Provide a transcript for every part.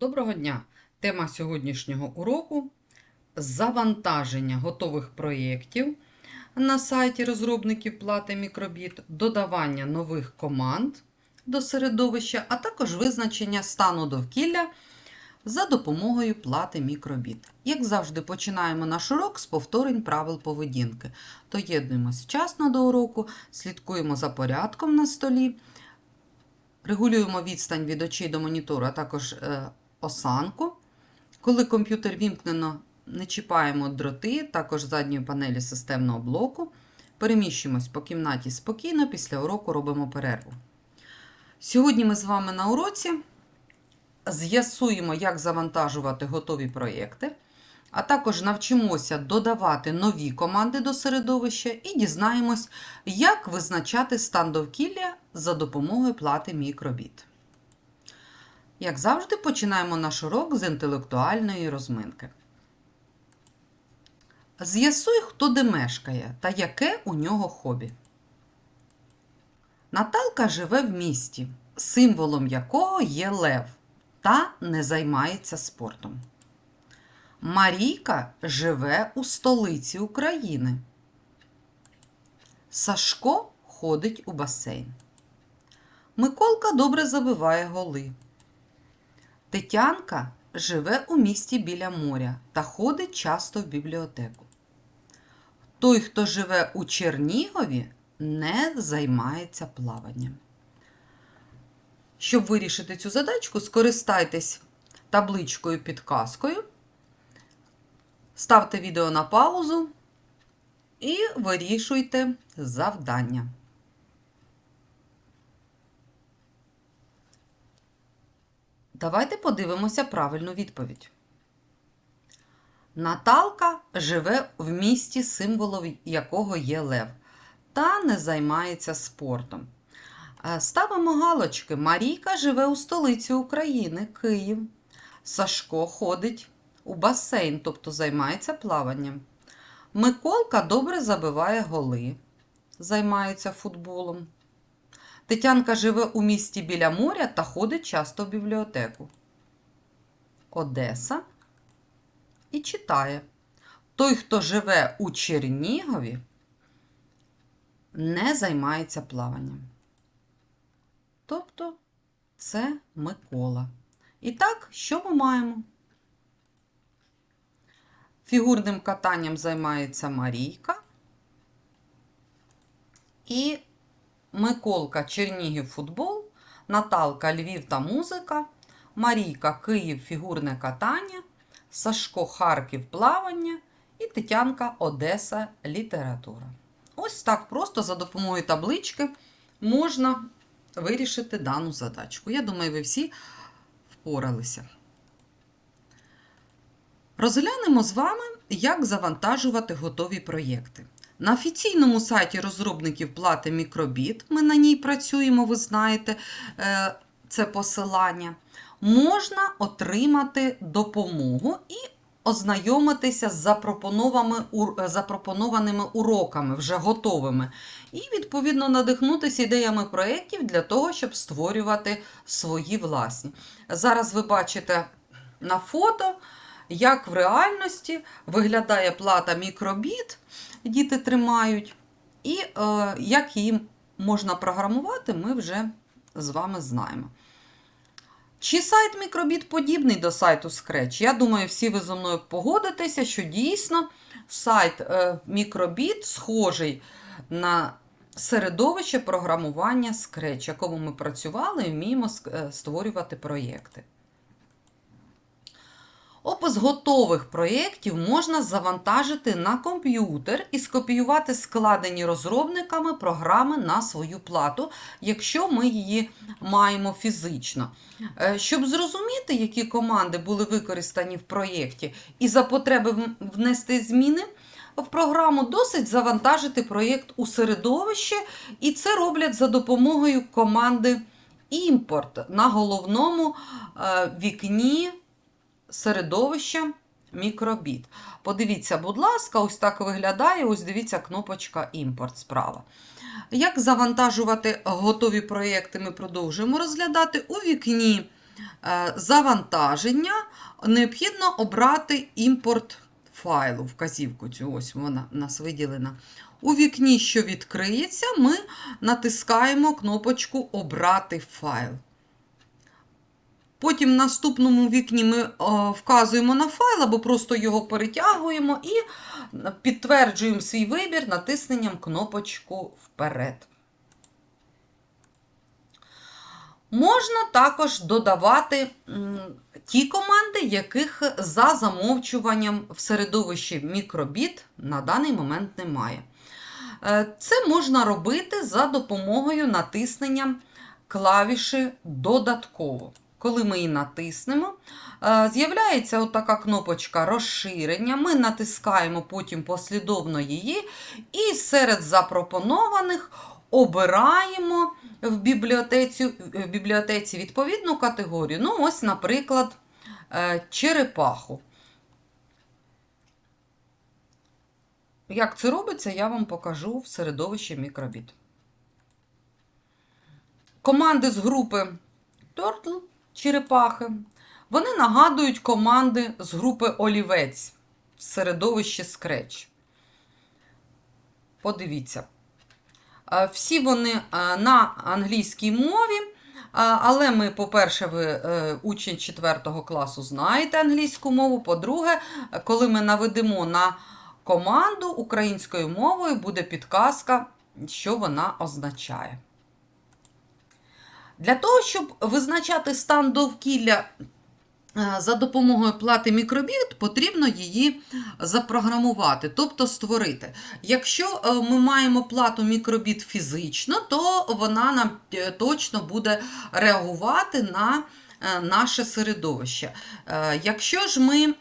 Доброго дня! Тема сьогоднішнього уроку завантаження готових проєктів на сайті розробників плати мікробіт, додавання нових команд до середовища, а також визначення стану довкілля за допомогою плати мікробіт. Як завжди, починаємо наш урок з повторень правил поведінки. Доєднуємось вчасно до уроку, слідкуємо за порядком на столі. Регулюємо відстань від очей до монітору, а також е, осанку. Коли комп'ютер вімкнено, не чіпаємо дроти, також задньої панелі системного блоку. Переміщуємось по кімнаті спокійно, після уроку робимо перерву. Сьогодні ми з вами на уроці з'ясуємо, як завантажувати готові проєкти, а також навчимося додавати нові команди до середовища і дізнаємось, як визначати стан довкілля за допомогою плати мікробіт. Як завжди, починаємо наш урок з інтелектуальної розминки. З'ясуй, хто де мешкає та яке у нього хобі. Наталка живе в місті, символом якого є лев, та не займається спортом. Марійка живе у столиці України. Сашко ходить у басейн. Миколка добре забиває голи. Тетянка живе у місті біля моря та ходить часто в бібліотеку. Той, хто живе у Чернігові, не займається плаванням. Щоб вирішити цю задачку, скористайтесь табличкою підказкою, ставте відео на паузу і вирішуйте завдання. Давайте подивимося правильну відповідь. Наталка живе в місті, символом якого є лев, та не займається спортом. Е, Ставимо галочки. Марійка живе у столиці України, Київ. Сашко ходить у басейн, тобто займається плаванням. Миколка добре забиває голи, займається футболом. Тетянка живе у місті біля моря та ходить часто в бібліотеку. Одеса і читає. Той, хто живе у Чернігові, не займається плаванням. Тобто це Микола. І так, що ми маємо? Фігурним катанням займається Марійка. І Миколка Чернігів футбол, Наталка Львів та музика, Марійка Київ фігурне катання, Сашко Харків плавання і Тетянка Одеса література. Ось так просто за допомогою таблички можна вирішити дану задачку. Я думаю, ви всі впоралися. Розглянемо з вами, як завантажувати готові проєкти. На офіційному сайті розробників плати мікробіт, ми на ній працюємо, ви знаєте е, це посилання, можна отримати допомогу і ознайомитися з запропонованими уроками, вже готовими, і, відповідно, надихнутися ідеями проєктів для того, щоб створювати свої власні. Зараз ви бачите на фото, як в реальності виглядає плата мікробіт діти тримають, і е, як її можна програмувати, ми вже з вами знаємо. Чи сайт мікробіт подібний до сайту Scratch? Я думаю, всі ви зі мною погодитеся, що дійсно сайт е, мікробіт схожий на середовище програмування Scratch, якому ми працювали і вміємо е, створювати проєкти. Опис готових проєктів можна завантажити на комп'ютер і скопіювати складені розробниками програми на свою плату, якщо ми її маємо фізично. Е, щоб зрозуміти, які команди були використані в проєкті, і за потреби внести зміни в програму, досить завантажити проєкт у середовище, і це роблять за допомогою команди імпорт на головному е, вікні середовища мікробіт. Подивіться, будь ласка, ось так виглядає. Ось дивіться, кнопочка імпорт справа. Як завантажувати готові проєкти, ми продовжуємо розглядати у вікні е, завантаження необхідно обрати імпорт файлу, вказівку цю ось вона у нас виділена. У вікні, що відкриється, ми натискаємо кнопочку Обрати файл. Потім в наступному вікні ми о, вказуємо на файл або просто його перетягуємо і підтверджуємо свій вибір натисненням кнопочку Вперед. Можна також додавати ті команди, яких за замовчуванням в середовищі мікробіт на даний момент немає. Е, Це можна робити за допомогою натиснення клавіші додатково. Коли ми її натиснемо, е, з'являється отака кнопочка розширення. Ми натискаємо потім послідовно її, і серед запропонованих обираємо в бібліотеці, в бібліотеці відповідну категорію. Ну, ось, наприклад, е, черепаху. Як це робиться, я вам покажу в середовищі мікробіт. Команди з групи Turtle, черепахи, вони нагадують команди з групи олівець в середовищі Scratch. Подивіться. Е, Всі вони е, на англійській мові, е, але ми, по-перше, ви учень 4 класу знаєте англійську мову. По-друге, коли ми наведемо на команду українською мовою, буде підказка, що вона означає. Для того, щоб визначати стан довкілля е, за допомогою плати мікробіт, потрібно її запрограмувати, тобто створити. Якщо е, ми маємо плату мікробіт фізично, то вона нам е, точно буде реагувати на наше середовище. Якщо ж ми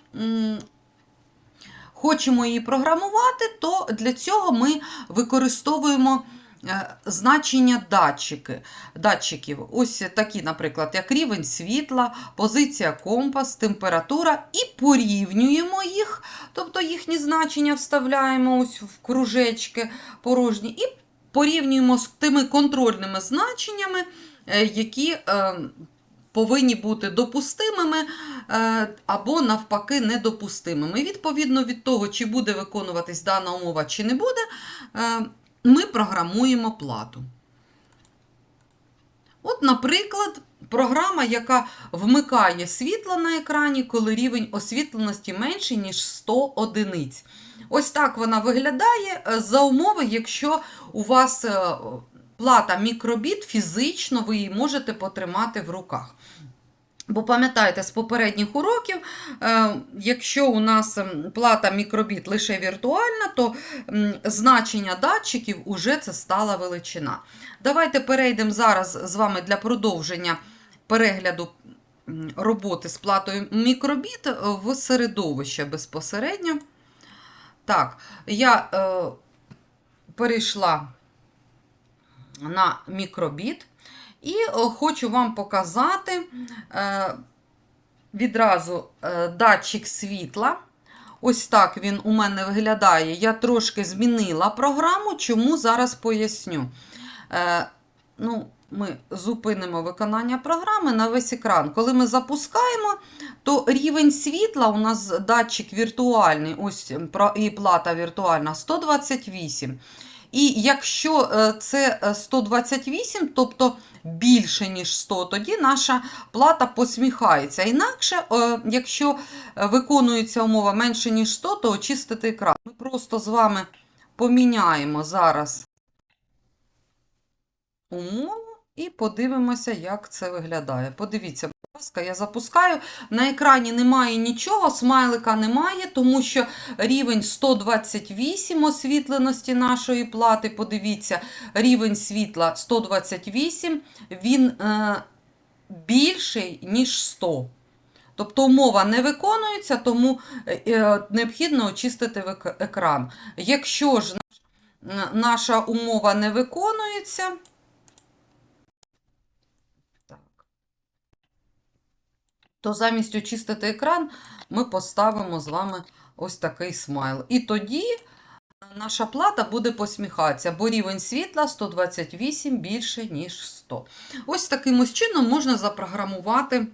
хочемо її програмувати, то для цього ми використовуємо значення датчики, датчиків. Ось такі, наприклад, як рівень світла, позиція компас, температура, і порівнюємо їх, тобто їхні значення вставляємо ось в кружечки порожні, і порівнюємо з тими контрольними значеннями, е, які е, повинні бути допустимими е, або навпаки недопустимими. Відповідно від того, чи буде виконуватись дана умова, чи не буде, е, ми програмуємо плату. От, наприклад, програма, яка вмикає світло на екрані, коли рівень освітленості менший, ніж 100 одиниць. Ось так вона виглядає е, за умови, якщо у вас е, плата мікробіт, фізично ви її можете потримати в руках. Бо пам'ятаєте, з попередніх уроків, е, якщо у нас ем, плата мікробіт лише віртуальна, то значення датчиків уже це стала величина. Давайте перейдемо зараз з вами для продовження перегляду роботи з платою мікробіт в середовище безпосередньо. Так, я е, перейшла на мікробіт. І е, хочу вам показати е, відразу е, датчик світла. Ось так він у мене виглядає. Я трошки змінила програму, чому зараз поясню. Ну, Ми зупинимо виконання програми на весь екран. Коли ми запускаємо, то рівень світла у нас датчик віртуальний, ось і плата віртуальна 128. І якщо е, це 128, тобто більше, ніж 100, тоді наша плата посміхається. Інакше, е, якщо виконується умова менше, ніж 100, то очистити екран. Ми просто з вами поміняємо зараз умову і подивимося, як це виглядає. Подивіться, ласка, я запускаю. На екрані немає нічого, смайлика немає, тому що рівень 128 освітленості нашої плати. Подивіться, рівень світла 128, він е, більший, ніж 100. Тобто умова не виконується, тому е, необхідно очистити екран. Якщо ж наша умова не виконується, то замість очистити екран ми поставимо з вами ось такий смайл. І тоді наша плата буде посміхатися, бо рівень світла 128 більше, ніж 100. Ось таким ось чином можна запрограмувати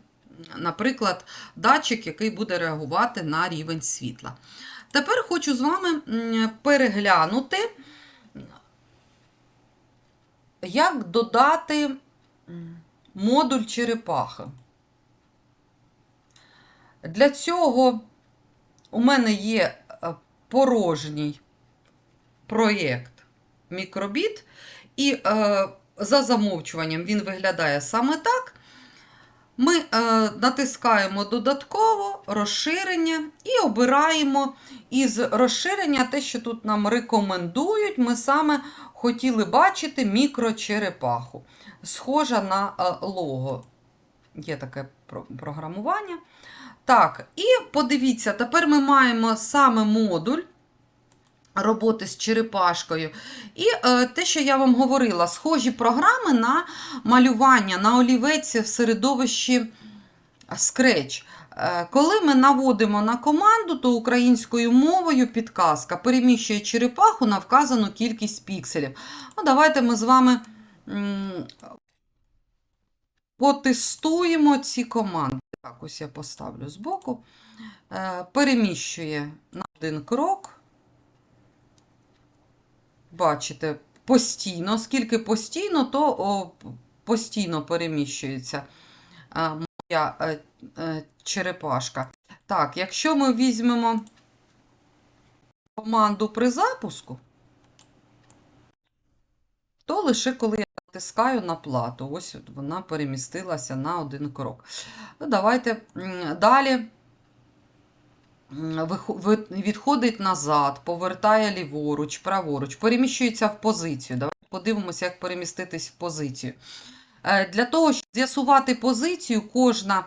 наприклад, датчик, який буде реагувати на рівень світла. Тепер хочу з вами переглянути, як додати модуль черепахи. Для цього у мене є е, порожній проєкт мікробіт, і е, за замовчуванням він виглядає саме так. Ми е, натискаємо додатково розширення і обираємо із розширення те, що тут нам рекомендують. Ми саме хотіли бачити мікрочерепаху. Схожа на е, лого. Є таке програмування. Так, і подивіться, тепер ми маємо саме модуль роботи з черепашкою. І е, те, що я вам говорила, схожі програми на малювання на олівець в середовищі Scratch. Е, Коли ми наводимо на команду, то українською мовою підказка переміщує черепаху на вказану кількість пікселів. Ну, давайте ми з вами м, потестуємо ці команди. Так, ось я поставлю збоку. Е, Переміщує на один крок. Бачите, постійно, скільки постійно, то о, постійно переміщується е, моя е, черепашка. Так, якщо ми візьмемо команду при запуску, то лише коли я натискаю на плату, ось вона перемістилася на один крок. Ну, давайте далі відходить назад, повертає ліворуч, праворуч, переміщується в позицію. Давайте подивимося, як переміститись в позицію. Е, Для того, щоб з'ясувати позицію, кожна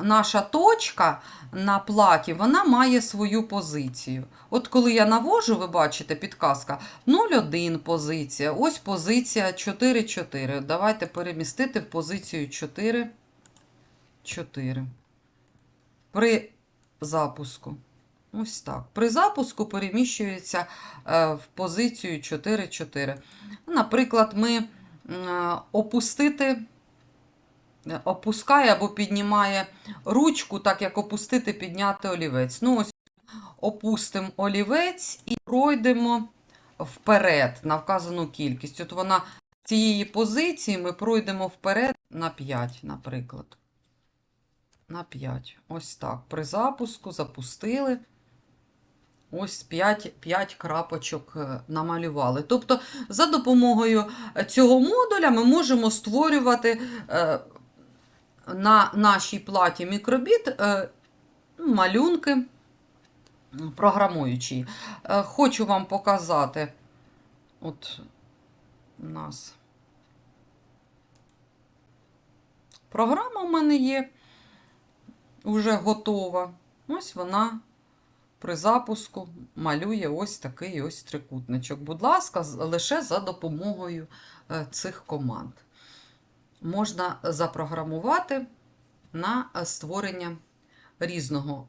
наша точка на платі, вона має свою позицію. От коли я навожу, ви бачите, підказка 0,1 позиція, ось позиція 4,4. Давайте перемістити в позицію 4, 4. При запуску. Ось так. При запуску переміщується е, в позицію 4-4. Наприклад, ми е, опустити, опускає або піднімає ручку, так як опустити, підняти олівець. Ну, ось опустимо олівець і пройдемо вперед на вказану кількість. От вона з цієї позиції ми пройдемо вперед на 5, наприклад. На 5. Ось так. При запуску запустили. Ось 5, 5 крапочок е, намалювали. Тобто, за допомогою е, цього модуля ми можемо створювати е, на нашій платі мікробіт е, малюнки програмуючі. Е, Хочу вам показати. От у нас програма в мене є вже готова. Ось вона при запуску малює ось такий ось трикутничок. Будь ласка, лише за допомогою е, цих команд. Можна запрограмувати на створення різного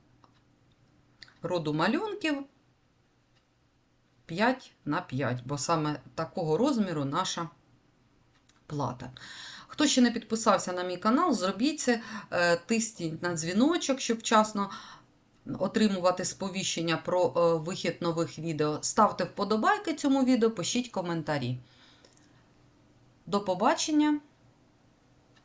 роду малюнків 5 на 5, бо саме такого розміру наша плата. Хто ще не підписався на мій канал, зробіть це, е, тисніть на дзвіночок, щоб вчасно отримувати сповіщення про е, вихід нових відео. Ставте вподобайки цьому відео, пишіть коментарі. До побачення.